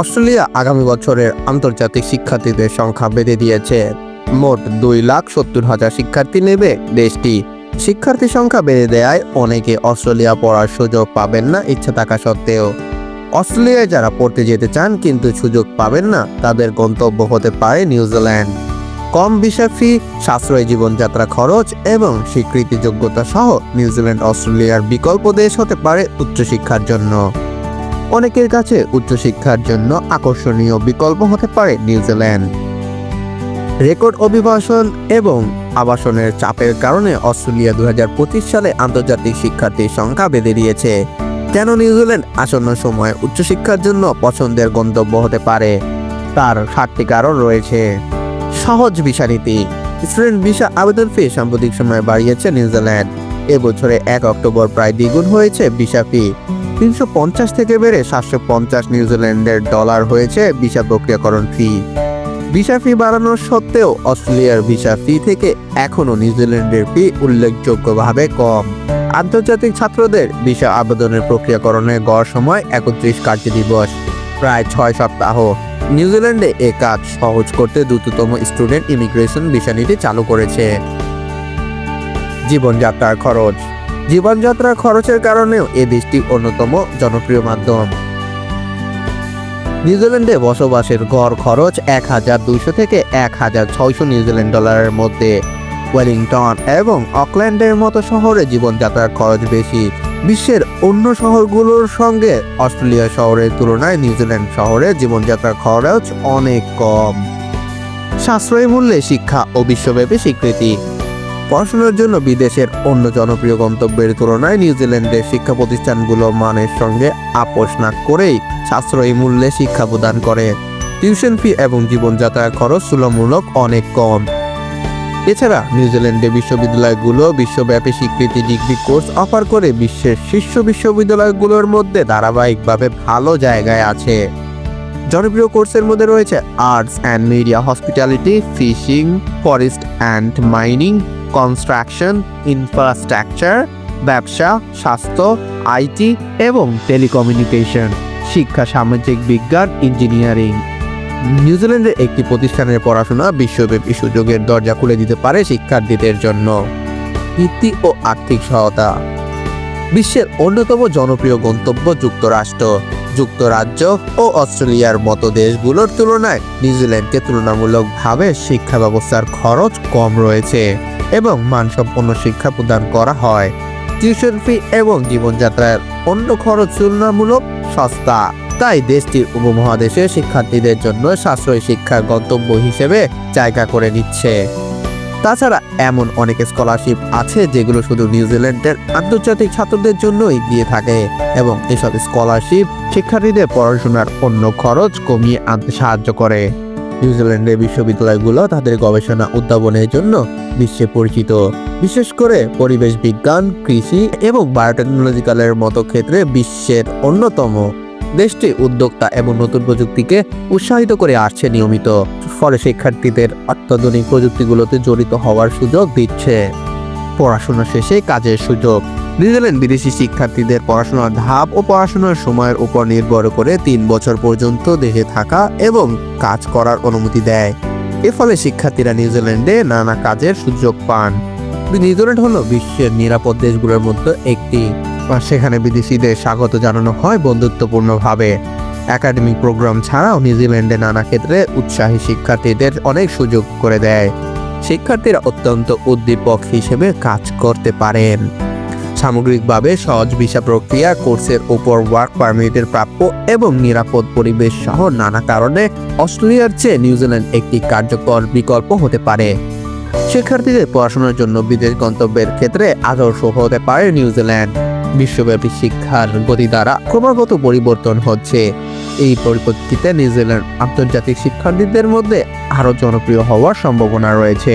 Australia আগামী বছরের আন্তর্জাতিক শিক্ষার্থীদের সংখ্যা বেঁধে দিয়েছে। মোট দুই লাখ সত্তর হাজার শিক্ষার্থী নেবে দেশটি। শিক্ষার্থী সংখ্যা বেড়ে দেয় অনেকে অস্ট্রেলিয়া পড়ার সুযোগ পাবেন না ইচ্ছা থাকা সত্ত্বেও। অস্ট্রেলিয়ায় যারা পড়তে যেতে চান কিন্তু সুযোগ পাবেন না, তাদের গন্তব্য হতে পারে নিউজিল্যান্ড। কম ভিসা ফি, সাশ্রয়ী জীবনযাত্রা খরচ এবং স্বীকৃতি যোগ্যতা সহ নিউজিল্যান্ড অস্ট্রেলিয়ার বিকল্প দেশ হতে পারে উচ্চশিক্ষার জন্য। অনেকের কাছে উচ্চশিক্ষার জন্য আকর্ষণীয় বিকল্প হতে পারে নিউজিল্যান্ড। রেকর্ড অভিবাসন এবং আবাসনের চাপের কারণে অস্ট্রেলিয়া দু সালে আন্তর্জাতিক শিক্ষার্থীর সংখ্যা বেঁধে দিয়েছে। কেন নিউজিল্যান্ড আসন্ন সময়ে উচ্চশিক্ষার জন্য পছন্দের গন্তব্য হতে পারে? তার সাতটি কারণ রয়েছে। সহজ ভিসা নীতি। স্টুডেন্ট ভিসা আবেদন ফি সাম্প্রতিক সময়ে বাড়িয়েছে নিউজিল্যান্ড। এবছরে এক অক্টোবর প্রায় দ্বিগুণ হয়েছে ভিসা ফি। তিনশো পঞ্চাশ থেকে বেড়ে সাতশো পঞ্চাশ নিউজিল্যান্ডের ডলার হয়েছে ভিসা প্রক্রিয়াকরণ ফি। ভিসা ফি বাড়ানোর সত্ত্বেও অস্ট্রেলিয়ার ভিসা ফি থেকে এখনও নিউজিল্যান্ডের ফি উল্লেখযোগ্যভাবে কম। আন্তর্জাতিক ছাত্রদের ভিসা আবেদনের প্রক্রিয়াকরণের গড় সময় একত্রিশ কার্য দিবস, প্রায় ছয় সপ্তাহ। নিউজিল্যান্ডে এ কাজ সহজ করতে দ্রুততম স্টুডেন্ট ইমিগ্রেশন ভিসা নীতি চালু করেছে। জীবনযাত্রার খরচ জীবনযাত্রার খরচের কারণেও এ দেশটি অন্যতম জনপ্রিয় মাধ্যম। নিউজিল্যান্ডে বসবাসের গড় খরচ এক হাজার দুইশো থেকে এক হাজার ছয়শো নিউজিল্যান্ড ডলারের মধ্যে। ওয়েলিংটন এবং অকল্যান্ডের মতো শহরে জীবনযাত্রার খরচ বেশি। বিশ্বের অন্য শহরগুলোর সঙ্গে অস্ট্রেলিয়া শহরের তুলনায় নিউজিল্যান্ড শহরে জীবনযাত্রার খরচ অনেক কম। সাশ্রয়ী মূল্যে শিক্ষা ও বিশ্বব্যাপী স্বীকৃতি। পড়াশোনার জন্য বিদেশের অন্য জনপ্রিয় গন্তব্যের তুলনায় নিউজিল্যান্ডের শিক্ষা প্রতিষ্ঠানগুলো মানের সঙ্গে আপোষ না করেই সাশ্রয়ী মূল্যে শিক্ষা প্রদান করে। টিউশন ফি এবং জীবনযাত্রার খরচ তুলনামূলক অনেক কম। এছাড়া নিউজিল্যান্ডে বিশ্ববিদ্যালয়গুলো বিশ্বব্যাপী স্বীকৃতি ডিগ্রি কোর্স অফার করে বিশ্বের শীর্ষ বিশ্ববিদ্যালয়গুলোর মধ্যে ধারাবাহিকভাবে ভালো জায়গায় আছে। জনপ্রিয় কোর্সের মধ্যে রয়েছে arts and media, hospitality, fishing, forest and mining construction infrastructure ব্যবসা, স্বাস্থ্য আইটি এবং টেলিকমিউনিকেশন শিক্ষা, সামাজিক বিজ্ঞান ইঞ্জিনিয়ারিং নিউজিল্যান্ডের একটি প্রতিষ্ঠানের পড়াশোনা বিশ্বব্যাপী সুযোগের দরজা খুলে দিতে পারে শিক্ষার্থীদের জন্য। ভিত্তি ও আর্থিক সহায়তা। বিশ্বের অন্যতম জনপ্রিয় গন্তব্য যুক্তরাষ্ট্র। যুক্তরাজ্য ও অস্ট্রেলিয়ার মতো দেশগুলোর তুলনায় নিউজিল্যান্ডকে তুলনামূলকভাবে শিক্ষা ব্যবস্থার খরচ কম রয়েছে। এবং মানসম্পন্ন শিক্ষা প্রদান করা হয়। টিউশন ফি এবং জীবনযাত্রার অন্য খরচ তুলনামূলক সস্তা। তাই দেশটির উপমহাদেশে শিক্ষার্থীদের জন্য সাশ্রয়ী শিক্ষার গন্তব্য হিসেবে জায়গা করে নিচ্ছে। তাছাড়া এমন অনেক স্কলারশিপ আছে যেগুলো শুধু নিউজিল্যান্ডের আন্তর্জাতিক ছাত্রদের জন্যই দিয়ে থাকে এবং এসব স্কলারশিপ শিক্ষার্থীদের পড়াশোনার অন্য খরচ কমিয়ে আনতে সাহায্য করে। নিউজিল্যান্ডের বিশ্ববিদ্যালয়গুলো তাদের গবেষণা উদ্ভাবনের জন্য বিশ্বে পরিচিত। বিশেষ করে পরিবেশ বিজ্ঞান, কৃষি এবং বায়োটেকনোলজিক্যালের মতো ক্ষেত্রে বিশ্বের অন্যতম। দেশটি উদ্যোক্তা এবং নতুন প্রযুক্তিকে উৎসাহিত করে আসছে নিয়মিত, ফলে শিক্ষার্থীদের অত্যাধুনিক প্রযুক্তিগুলোতে জড়িত হওয়ার সুযোগ দিচ্ছে। পড়াশোনা শেষে কাজের সুযোগ। নিউজিল্যান্ড বিদেশি শিক্ষার্থীদের পড়াশোনার ধাপ ও পড়াশোনার সময়ের উপর নির্ভর করে তিন বছর পর্যন্ত দেশে থাকা এবং কাজ করার অনুমতি দেয়। এর ফলে শিক্ষার্থীরা নিউজিল্যান্ডে নানা কাজের সুযোগ পান। নিউজিল্যান্ড হলো বিশ্বের নিরাপদ দেশগুলোর মধ্যে একটি। সেখানে বিদেশিদের স্বাগত জানানো হয় বন্ধুত্বপূর্ণভাবে। একাডেমিক প্রোগ্রাম ছাড়াও নিউজিল্যান্ডে নানা ক্ষেত্রে উৎসাহী শিক্ষার্থীদের অনেক সুযোগ করে দেয়। শিক্ষার্থীরা অত্যন্ত উদ্দীপক হিসেবে কাজ করতে পারেন। সামগ্রিকভাবে সহজ ভিসা প্রক্রিয়া, কোর্সের উপর ওয়ার্ক পারমিটের প্রাপ্য এবং নিরাপদ পরিবেশ সহ নানা কারণে অস্ট্রেলিয়ার চেয়ে নিউজিল্যান্ড একটি কার্যকর বিকল্প হতে পারে। শিক্ষার্থীদের পড়াশোনার জন্য বিদেশ গন্তব্যের ক্ষেত্রে আদর্শ হতে পারে নিউজিল্যান্ড বিশ্বব্যাপী শিক্ষার গতি দ্বারা ক্রমাগত পরিবর্তন হচ্ছে। এই পরিপ্রেক্ষিতে নিউজিল্যান্ড আন্তর্জাতিক শিক্ষার্থীদের মধ্যে আরও জনপ্রিয় হওয়ার সম্ভাবনা রয়েছে।